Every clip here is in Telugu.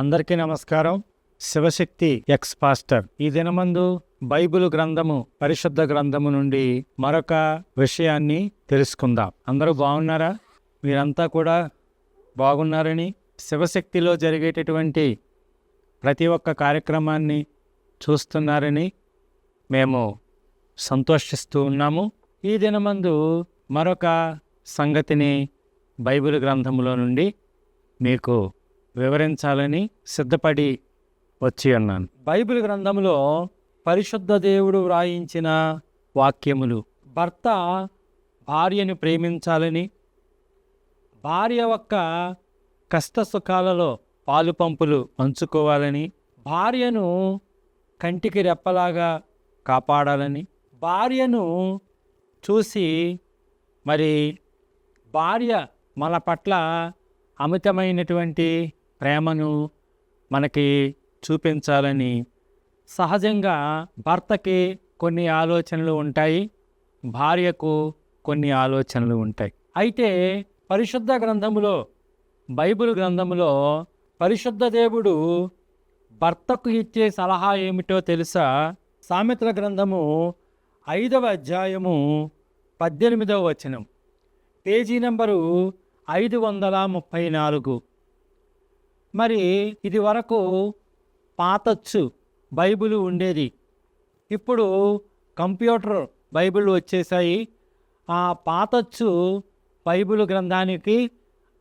అందరికీ నమస్కారం. Shivashakti ex pastor. ఈ దినమందు బైబిల్ గ్రంథము పరిశుద్ధ గ్రంథము నుండి మరొక విషయాన్ని తెలుసుకుందాం. అందరూ బాగున్నారా? మీరంతా కూడా బాగున్నారని శివశక్తిలో జరిగేటటువంటి ప్రతి ఒక్క కార్యక్రమాన్ని చూస్తున్నారని మేము సంతోషిస్తూ ఉన్నాము. ఈ దినమందు మరొక సంగతిని బైబిల్ గ్రంథములో నుండి మీకు వివరించాలని సిద్ధపడి వచ్చి ఉన్నాను బైబిల్ గ్రంథంలో పరిశుద్ధ దేవుడు వ్రాయించిన వాక్యములు భర్త భార్యను ప్రేమించాలని భార్య యొక్క కష్ట సుఖాలలో పాలు పంపులు పంచుకోవాలని భార్యను కంటికి రెప్పలాగా కాపాడాలని భార్యను చూసి మరి భార్య మన పట్ల అమితమైనటువంటి ప్రేమను మనకి చూపించాలని సహజంగా భర్తకి కొన్ని ఆలోచనలు ఉంటాయి భార్యకు కొన్ని ఆలోచనలు ఉంటాయి. అయితే పరిశుద్ధ గ్రంథములో బైబిల్ గ్రంథములో పరిశుద్ధ దేవుడు భర్తకు ఇచ్చే సలహా ఏమిటో తెలుసా? సామెతల గ్రంథము ఐదవ అధ్యాయము పద్దెనిమిదవ వచనం. పేజీ నెంబరు ఐదు వందల ముప్పై నాలుగు. మరి ఇది వరకు పాతచ్చు బైబిల్ ఉండేది. ఇప్పుడు కంప్యూటర్ బైబిల్ వచ్చేసాయి. ఆ పాతచ్చు బైబిల్ గ్రంథానికి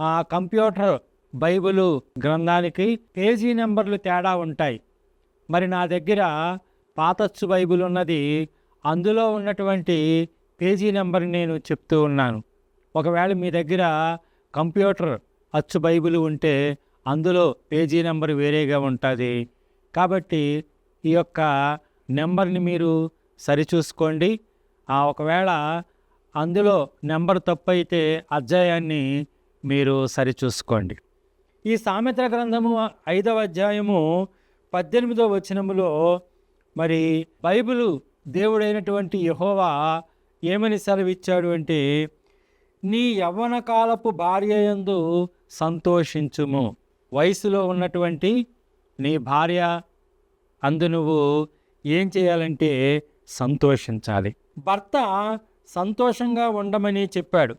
ఆ కంప్యూటర్ బైబిల్ గ్రంథానికి పేజీ నెంబర్లు తేడా ఉంటాయి. మరి నా దగ్గర పాతచ్చు బైబిల్ ఉన్నది. అందులో ఉన్నటువంటి పేజీ నెంబర్ నేను చెప్తూ ఉన్నాను. ఒకవేళ మీ దగ్గర కంప్యూటర్ అచ్చు బైబిల్ ఉంటే అందులో పేజీ నెంబర్ వేరేగా ఉంటుంది. కాబట్టి ఈ యొక్క నెంబర్ని మీరు సరిచూసుకోండి. ఆ ఒకవేళ అందులో నెంబర్ తప్పు అయితే అధ్యాయాన్ని మీరు సరిచూసుకోండి. ఈ సామెతల గ్రంథము ఐదవ అధ్యాయము పద్దెనిమిదవ వచనములో మరి బైబిల్ దేవుడైనటువంటి యహోవా ఏమని సెలవిచ్చాడు అంటే నీ యవ్వన కాలపు భార్య యందు సంతోషించుము. వయసులో ఉన్నటువంటి నీ భార్య అందు నువ్వు ఏం చేయాలంటే సంతోషించాలి. భర్త సంతోషంగా ఉండమని చెప్పాడు.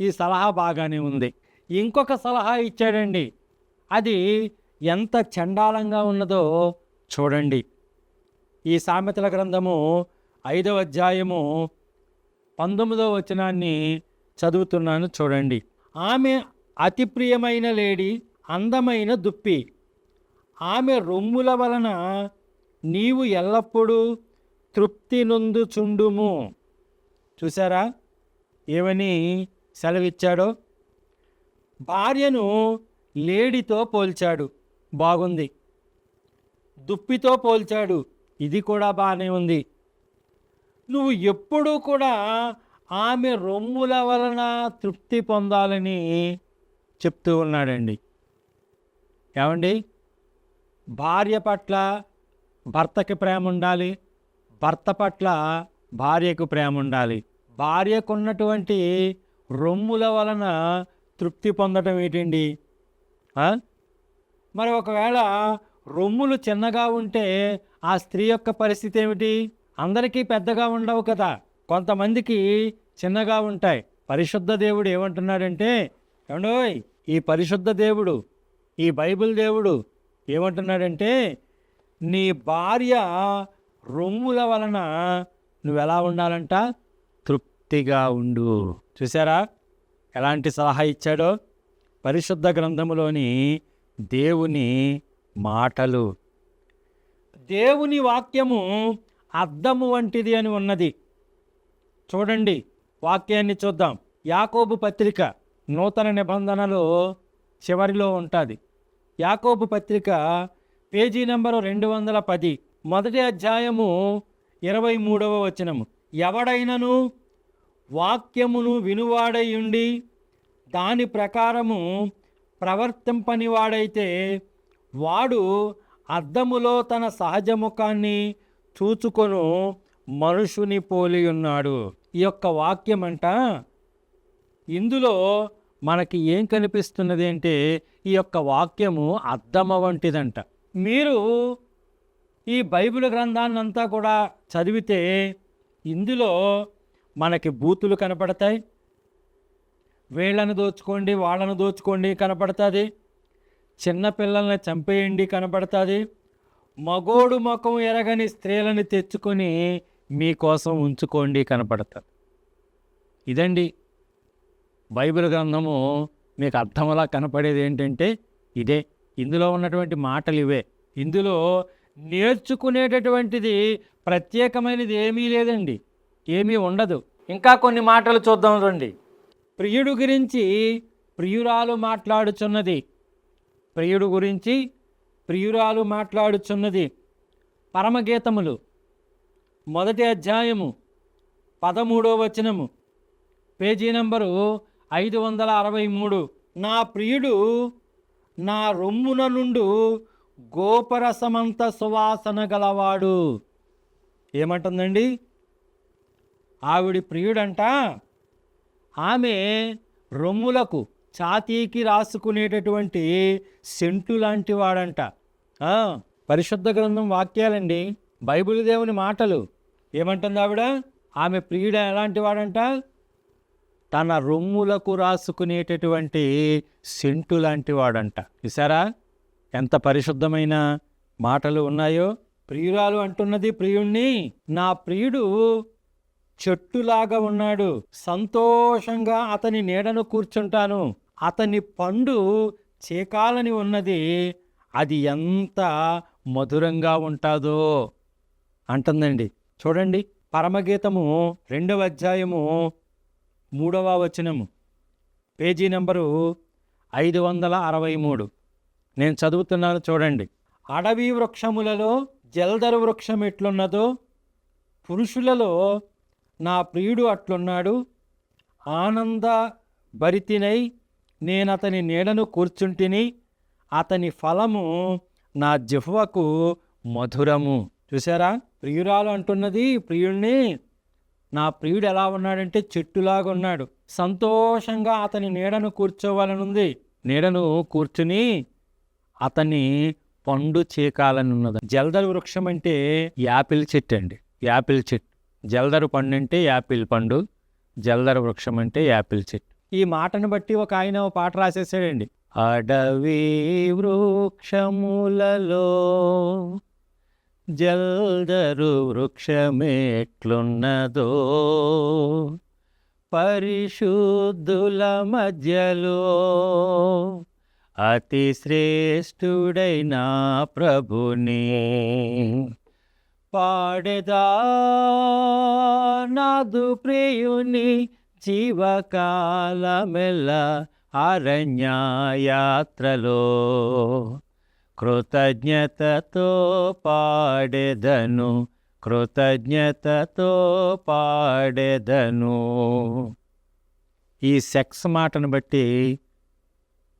ఈ సలహా బాగానే ఉంది. ఇంకొక సలహా ఇచ్చాడండి. అది ఎంత చండాలంగా ఉన్నదో చూడండి. ఈ సామెతల గ్రంథము ఐదవ అధ్యాయము పంతొమ్మిదవ వచనాన్ని చదువుతున్నాను చూడండి. ఆమె అతి ప్రియమైన లేడీ అందమైన దుప్పి. ఆమె రొమ్ముల వలన నీవు ఎల్లప్పుడూ తృప్తి నొందుచుండుము. చూసారా ఏమని సెలవిచ్చాడో? భార్యను లేడితో పోల్చాడు. బాగుంది. దుప్పితో పోల్చాడు. ఇది కూడా బాగానే ఉంది. నువ్వు ఎప్పుడూ కూడా ఆమె రొమ్ముల వలన తృప్తి పొందాలని చెప్తూ ఉన్నాడండి. ఏమండి? భార్య పట్ల భర్తకి ప్రేమ ఉండాలి భర్త పట్ల భార్యకు ప్రేమ ఉండాలి భార్యకు ఉన్నటువంటి రొమ్ముల వలన తృప్తి పొందటం ఏంటండి? మరి ఒకవేళ రొమ్ములు చిన్నగా ఉంటే ఆ స్త్రీ యొక్క పరిస్థితి ఏమిటి? అందరికీ పెద్దగా ఉండవు కదా. కొంతమందికి చిన్నగా ఉంటాయి. పరిశుద్ధ దేవుడు ఏమంటున్నాడంటే ఏమండోయ్ ఈ పరిశుద్ధ దేవుడు ఈ బైబిల్ దేవుడు ఏమంటున్నాడంటే నీ భార్య రొమ్ముల వలన నువ్వు ఎలా ఉండాలంట? తృప్తిగా ఉండు. చూసారా ఎలాంటి సలహా ఇచ్చాడో? పరిశుద్ధ గ్రంథములోని దేవుని మాటలు. దేవుని వాక్యము అద్దము వంటిది అని ఉన్నది. చూడండి వాక్యాన్ని చూద్దాం. యాకోబు పత్రిక నూతన నిబంధనలో చివరిలో ఉంటుంది. యాకోబు పత్రిక పేజీ నెంబరు రెండు వందల పది. మొదటి అధ్యాయము ఇరవై మూడవ వచనము. ఎవడైనను వాక్యమును వినువాడయుండి దాని ప్రకారము ప్రవర్తింపనివాడైతే వాడు అద్దములో తన సహజ ముఖాన్ని చూచుకొను మనుషుని పోలి ఉన్నాడు. ఈ యొక్క వాక్యం అంట ఇందులో మనకి ఏం కనిపిస్తున్నది అంటే ఈ యొక్క వాక్యము అద్దమ వంటిదంట. మీరు ఈ బైబిల్ గ్రంథాన్ని అంతా కూడా చదివితే ఇందులో మనకి బూతులు కనపడతాయి. వీళ్ళని దోచుకోండి వాళ్ళని దోచుకోండి కనపడుతుంది. చిన్నపిల్లల్ని చంపేయండి కనపడుతుంది. మగోడు ముఖం ఎరగని స్త్రీలని తెచ్చుకొని మీకోసం ఉంచుకోండి కనపడుతుంది. ఇదండి బైబిల్ గ్రంథము మీకు అర్థంలా కనపడేది ఏంటంటే ఇదే. ఇందులో ఉన్నటువంటి మాటలు ఇవే. ఇందులో నేర్చుకునేటటువంటిది ప్రత్యేకమైనది ఏమీ లేదండి. ఏమీ ఉండదు. ఇంకా కొన్ని మాటలు చూద్దాం రండి. ప్రియుడు గురించి ప్రియురాలు మాట్లాడుచున్నది. ప్రియుడు గురించి ప్రియురాలు మాట్లాడుచున్నది. పరమగీతములు. మొదటి అధ్యాయము. పదమూడో వచనము. పేజీ నంబరు ఐదు వందల అరవై మూడు. నా ప్రియుడు నా రొమ్మున నుండు గోపరసమంత సువాసన గలవాడు. ఏమంటుందండి? ఆవిడి ప్రియుడంట ఆమె రొమ్ములకు ఛాతీకి రాసుకునేటటువంటి సెంటు లాంటి వాడంట పరిశుద్ధ గ్రంథం వాక్యాలండి బైబిల్ దేవుని మాటలు. ఏమంటుంది ఆవిడ? ఆమె ప్రియుడు ఎలాంటి వాడంట తన రొమ్ములకు రాసుకునేటటువంటి సెంటు లాంటి వాడంట చూసారా ఎంత పరిశుద్ధమైన మాటలు ఉన్నాయో. ప్రియురాలు అంటున్నది ప్రియుణ్ణి నా ప్రియుడు చెట్టులాగా ఉన్నాడు. సంతోషంగా అతని నీడను కూర్చుంటాను. అతని పండు చీకాలని ఉన్నది. అది ఎంత మధురంగా ఉంటుందో అంటుందండి. చూడండి పరమగీతము రెండవ అధ్యాయము మూడవ వచనము. పేజీ నెంబరు ఐదు వందల అరవై మూడు. నేను చదువుతున్నాను చూడండి. అడవి వృక్షములలో జల్దరు వృక్షం ఎట్లున్నదో? పురుషులలో నా ప్రియుడు అట్లున్నాడు. ఆనంద భరితినై నేను అతని నీడను కూర్చుంటిని. అతని ఫలము నా జిహ్వకు మధురము. చూసారా ప్రియురాలు అంటున్నది ప్రియుణ్ణి. నా ప్రియుడు ఎలా ఉన్నాడంటే చెట్టులాగా ఉన్నాడు. సంతోషంగా అతని నీడను కూర్చోవాలనుంది. నీడను కూర్చుని అతని పండు చీకాలని ఉన్నది జలదరు వృక్షం అంటే యాపిల్ చెట్టు అండి. యాపిల్ చెట్టు. జలదరు పండు అంటే యాపిల్ పండు. జలదరు వృక్షం అంటే యాపిల్ చెట్టు. ఈ మాటను బట్టి ఒక ఆయన ఒక పాట రాసేసాడండి. అడవి వృక్షములలో జల్దరు వృక్షమేట్లున్నదో. పరిశుద్ధుల మధ్యలో అతి శ్రేష్ఠుడైన ప్రభుని. పాడెదా నాదు ప్రియుని జీవకాలమెల్ల అరణ్యయాత్రలో. కృతజ్ఞతతో పాడెదను కృతజ్ఞతతో పాడెదను. ఈ సెక్స్ మాటను బట్టి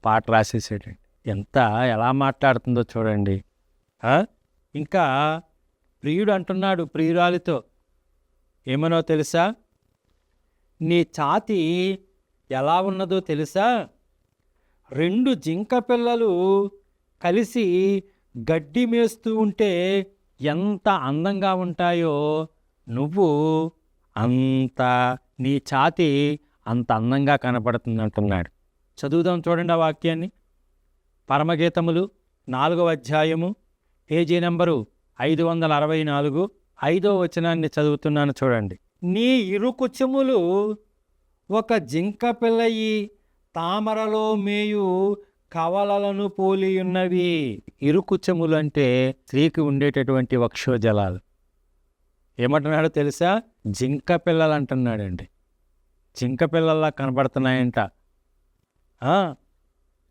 పాట రాసేసాడండి ఎంత ఎలా మాట్లాడుతుందో చూడండి. ఇంకా ప్రియుడు అంటున్నాడు ప్రియురాలితో. ఏమనో తెలుసా? నీ ఛాతి ఎలా ఉన్నదో తెలుసా? రెండు జింక పిల్లలు కలిసి గడ్డి మేస్తూ ఉంటే ఎంత అందంగా ఉంటాయో నువ్వు అంత నీ ఛాతి అంత అందంగా కనపడుతుంది అంటున్నాడు చదువుదాం చూడండి ఆ వాక్యాన్ని. పరమగీతములు నాలుగవ అధ్యాయము పేజీ నెంబరు ఐదు వందల అరవై నాలుగు ఐదో వచనాన్ని చదువుతున్నాను చూడండి. నీ ఇరుకుచెములు ఒక జింక పిల్లయి తామరలో మేయు కవలలను పోలి ఉన్నవి ఇరుకుచములు అంటే స్త్రీకి ఉండేటటువంటి వక్షోజలాలు. ఏమంటున్నాడో తెలుసా? జింక పిల్లలు అంటున్నాడండి జింక పిల్లల్లా కనబడుతున్నాయంట.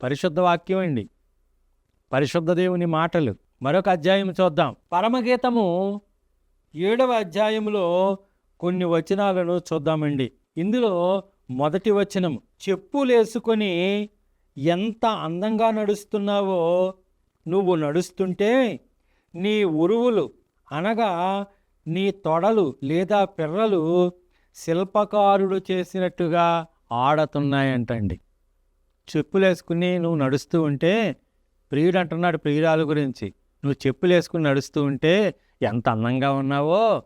పరిశుద్ధ వాక్యం అండి. పరిశుద్ధ దేవుని మాటలు. మరొక అధ్యాయం చూద్దాం. పరమగీతము ఏడవ అధ్యాయంలో కొన్ని వచనాలను చూద్దామండి. ఇందులో మొదటి వచనం చెప్పులేసుకొని ఎంత అందంగా నడుస్తున్నావో నువ్వు నడుస్తుంటే నీ ఉరువులు అనగా నీ తొడలు లేదా పిర్రలు శిల్పకారుడు చేసినట్టుగా ఆడుతున్నాయంటండి. చెప్పులు వేసుకుని నువ్వు నడుస్తూ ఉంటే ప్రియుడు అంటున్నాడు ప్రియురాలు గురించి నువ్వు చెప్పులు వేసుకుని నడుస్తూ ఉంటే ఎంత అందంగా ఉన్నావో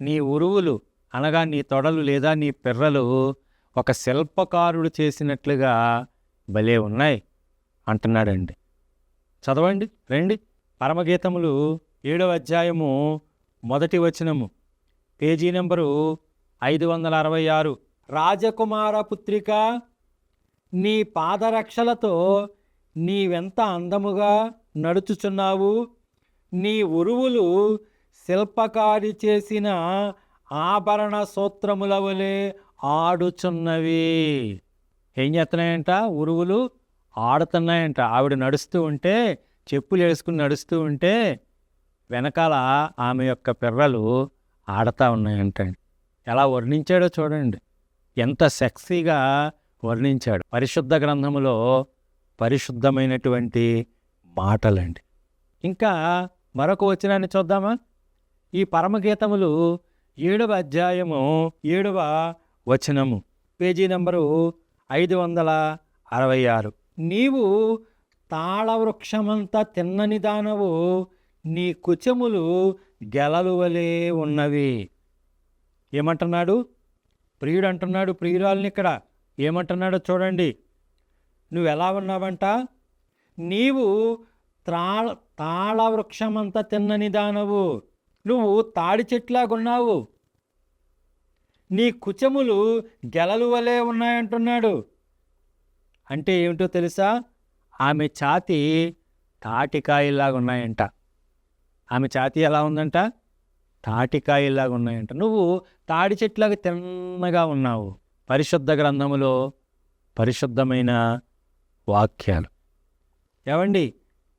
నీ ఉరువులు అనగా నీ తొడలు లేదా నీ పిర్రలు ఒక శిల్పకారుడు చేసినట్లుగా భలే ఉన్నాయి అంటున్నాడండి. చదవండి రండి. పరమగీతములు ఏడవ అధ్యాయము మొదటి వచనము. పేజీ నెంబరు ఐదు వందల అరవై ఆరు. రాజకుమార పుత్రిక నీ పాదరక్షలతో నీవెంత అందముగా నడుచుచున్నావు? నీ ఉరువులు శిల్పకారి చేసిన ఆభరణ సూత్రముల వలె ఆడుచున్నవి. ఏం చేస్తున్నాయంట ఉరువులు ఆడుతున్నాయంట. ఆవిడ నడుస్తూ ఉంటే చెప్పులు వేసుకుని నడుస్తూ ఉంటే వెనకాల ఆమె యొక్క పిర్రలు ఆడతా ఉన్నాయంట ఎలా వర్ణించాడో చూడండి. ఎంత సెక్సీగా వర్ణించాడు. పరిశుద్ధ గ్రంథములో పరిశుద్ధమైనటువంటి మాటలండి. ఇంకా మరొక వచనాన్ని చూద్దామా? ఈ పరమగీతములు ఏడవ అధ్యాయము ఏడవ వచనము. పేజీ నెంబరు ఐదు వందల అరవై ఆరు. నీవు తాళవృక్షమంత తిన్నని దానవు నీ కుచములు గెలలు వలె ఉన్నవి. ఏమంటున్నాడు? ప్రియుడు అంటున్నాడు ప్రియురాలని ఇక్కడ. ఏమంటున్నాడో చూడండి. నువ్వు ఎలా ఉన్నావంట? నీవు త్రాళ తాళవృక్షమంత తిన్నని దానవు. నువ్వు తాడి చెట్లాగున్నావు నీ కుచములు గెలలు వలె ఉన్నాయంటున్నాడు. అంటే ఏమిటో తెలుసా? ఆమె ఛాతి తాటికాయలాగా ఉన్నాయంట. ఆమె ఛాతి ఎలా ఉందంట? తాటికాయలాగా ఉన్నాయంట. నువ్వు తాడి చెట్లాగా తిన్నగా ఉన్నావు. పరిశుద్ధ గ్రంథములో పరిశుద్ధమైన వాక్యాలు. ఏమండి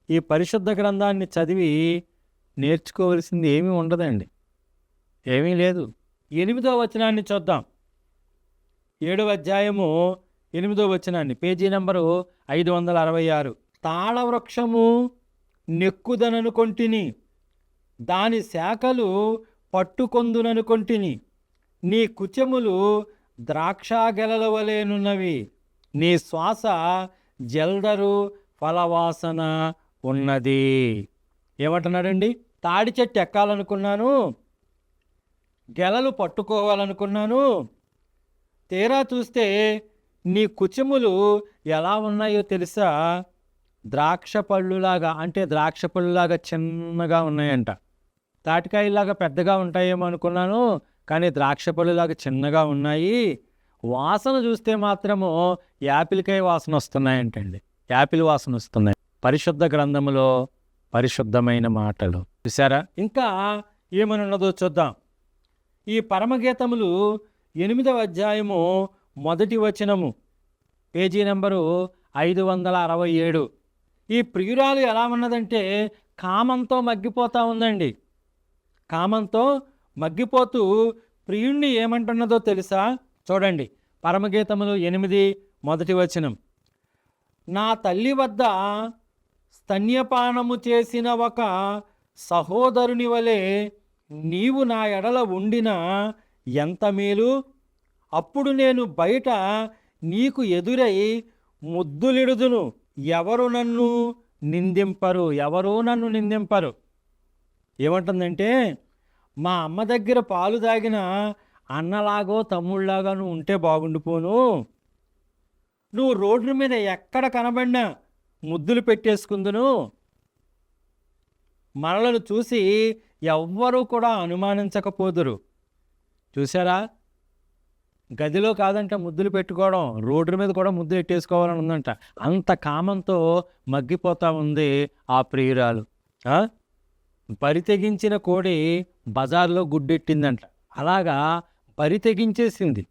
ఈ పరిశుద్ధ గ్రంథాన్ని చదివి నేర్చుకోవలసింది ఏమీ ఉండదండి. ఏమీ లేదు. ఎనిమిదో వచనాన్ని చూద్దాం. ఏడవ అధ్యాయము ఎనిమిదో వచనాన్ని. పేజీ నెంబరు ఐదు వందల అరవై ఆరు. తాళవృక్షము నెక్కుదననుకొంటిని దాని శాఖలు పట్టుకొందుననుకొంటిని నీ కుచములు ద్రాక్షాగెలల వలెనున్నవి నీ శ్వాస జల్దరు ఫలవాసన ఉన్నది. ఏమంటున్నాడండి? తాడి చెట్టు ఎక్కాలనుకున్నాను గెలలు పట్టుకోవాలనుకున్నాను. తీరా చూస్తే నీ కుచములు ఎలా ఉన్నాయో తెలుసా? ద్రాక్ష పళ్ళులాగా అంటే ద్రాక్ష పళ్ళులాగా చిన్నగా ఉన్నాయంట. తాటికాయలాగా పెద్దగా ఉంటాయేమో అనుకున్నాను కానీ ద్రాక్ష పళ్ళులాగా చిన్నగా ఉన్నాయి. వాసన చూస్తే మాత్రము యాపిల్కాయ వాసన వస్తున్నాయంటండి. యాపిల్ వాసన వస్తున్నాయి. పరిశుద్ధ గ్రంథములో పరిశుద్ధమైన మాటలు. చూసారా ఇంకా ఏమనున్నదో చూద్దాం. ఈ పరమగీతములు ఎనిమిదవ అధ్యాయము మొదటి వచనము. పేజీ నెంబరు ఐదు వందల అరవై ఏడు. ఈ ప్రియురాలు ఎలా ఉన్నదంటే కామంతో మగ్గిపోతూ ఉందండి. కామంతో మగ్గిపోతూ ప్రియుణ్ణి ఏమంటున్నదో తెలుసా? చూడండి. పరమగీతములు ఎనిమిది మొదటి వచనం. నా తల్లి వద్ద స్తన్యపానము చేసిన ఒక సహోదరుని వలె నీవు నా ఎడల ఉండిన ఎంత మేలు? అప్పుడు నేను బయట నీకు ఎదురై ముద్దులిడుదును. ఎవరు నన్ను నిందింపరు? ఎవరూ నన్ను నిందింపరు. ఏమంటుందంటే మా అమ్మ దగ్గర పాలు తాగిన అన్నలాగో తమ్ముళ్ళలాగా నువ్వు ఉంటే బాగుండిపోను. నువ్వు రోడ్డు మీద ఎక్కడ కనబడినా ముద్దులు పెట్టేసుకుందును. మనలను చూసి ఎవ్వరూ కూడా అనుమానించకపోదురు. చూసారా గదిలో కాదంట ముద్దులు పెట్టుకోవడం రోడ్డు మీద కూడా ముద్దులు పెట్టేసుకోవాలని ఉందంట. అంత కామంతో మగ్గిపోతా ఉంది ఆ ప్రియురాలు. ఆ? తెగించిన కోడి బజార్లో గుడ్డెట్టిందంట. అలాగా బరి తెగించేసింది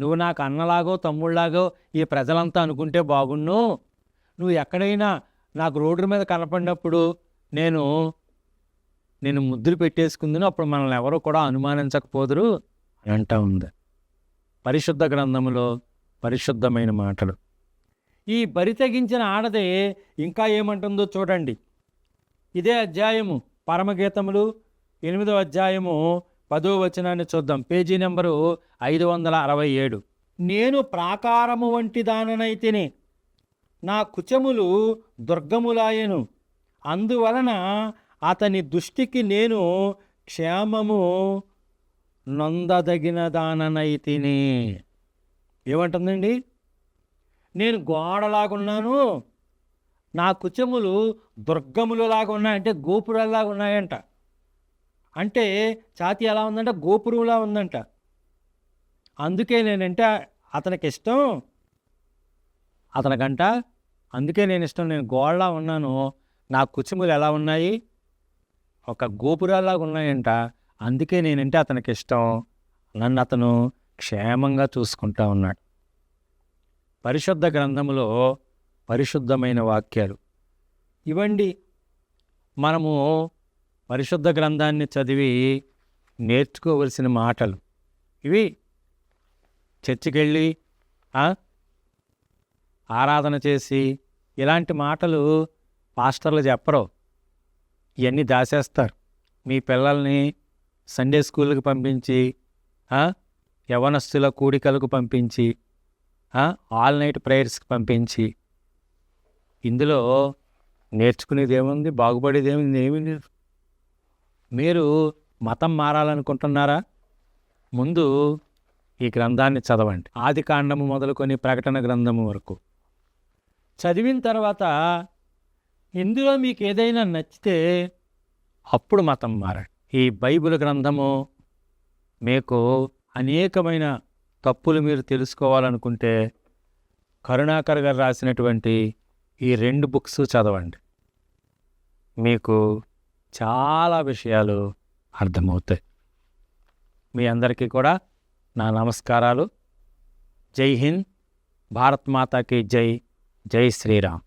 నువ్వు నాకు అన్నలాగో తమ్ముళ్ళలాగో ఈ ప్రజలంతా అనుకుంటే బాగున్ను. నువ్వు ఎక్కడైనా నాకు రోడ్డు మీద కనపడినప్పుడు నేను నేను ముద్దులు పెట్టేసుకుందును అప్పుడు మనల్ని ఎవరు కూడా అనుమానించకపోదురు అంటా ఉంది. పరిశుద్ధ గ్రంథములో పరిశుద్ధమైన మాటలు. ఈ బరి తెగించిన ఆడదే ఇంకా ఏమంటుందో చూడండి. ఇదే అధ్యాయము పరమగీతములు ఎనిమిదో అధ్యాయము పదో వచనాన్ని చూద్దాం. పేజీ నెంబరు ఐదు వందల అరవై ఏడు. నేను ప్రాకారము వంటి దాననైతేనే నా కుచములు దుర్గములాయెను. అందువలన అతని దృష్టికి నేను క్షేమము నొందదగిన దాననైతిని ఏమంటుందండి? నేను గోడలాగున్నాను. నా కుచములు దుర్గములలాగా ఉన్నాయంటే గోపురాల్లాగా ఉన్నాయంట. అంటే ఛాతి ఎలా ఉందంటే? గోపురంలా ఉందంట. అందుకే నేనంటే అతనికి ఇష్టం అతనికంట అందుకే నేను ఇష్టం నేను గోడలా ఉన్నాను. నా కుచుములు ఎలా ఉన్నాయి? ఒక గోపురాల్లాగా ఉన్నాయంట. అందుకే నేనంటే అతనికి ఇష్టం నన్ను అతను క్షేమంగా చూసుకుంటా ఉన్నాడు. పరిశుద్ధ గ్రంథములో పరిశుద్ధమైన వాక్యాలు. ఇవ్వండి మనము పరిశుద్ధ గ్రంథాన్ని చదివి నేర్చుకోవలసిన మాటలు. ఇవి చర్చికెళ్ళి ఆరాధన చేసి ఇలాంటి మాటలు పాస్టర్లు చెప్పరు. ఇవన్నీ దాచేస్తారు మీ పిల్లల్ని సండే స్కూల్కి పంపించి యవనస్తుల కూడికలకు పంపించి ఆల్ నైట్ ప్రేయర్స్కి పంపించి ఇందులో నేర్చుకునేది ఏముంది? బాగుపడేది ఏముంది? ఏమీ లేదు. మీరు మతం మారాలనుకుంటున్నారా? ముందు ఈ గ్రంథాన్ని చదవండి. ఆది కాండము మొదలుకొని ప్రకటన గ్రంథము వరకు. చదివిన తర్వాత ఇందులో మీకు ఏదైనా నచ్చితే అప్పుడు మతం మారండి. ఈ బైబిల్ గ్రంథము మీకు అనేకమైన తప్పులు మీరు తెలుసుకోవాలనుకుంటే కరుణాకర్ గారు రాసినటువంటి ఈ రెండు బుక్స్ చదవండి. మీకు చాలా విషయాలు అర్థమవుతాయి. మీ అందరికీ కూడా నా నమస్కారాలు. జై హింద్. భారత్ మాతాకి జై. జై శ్రీరామ్.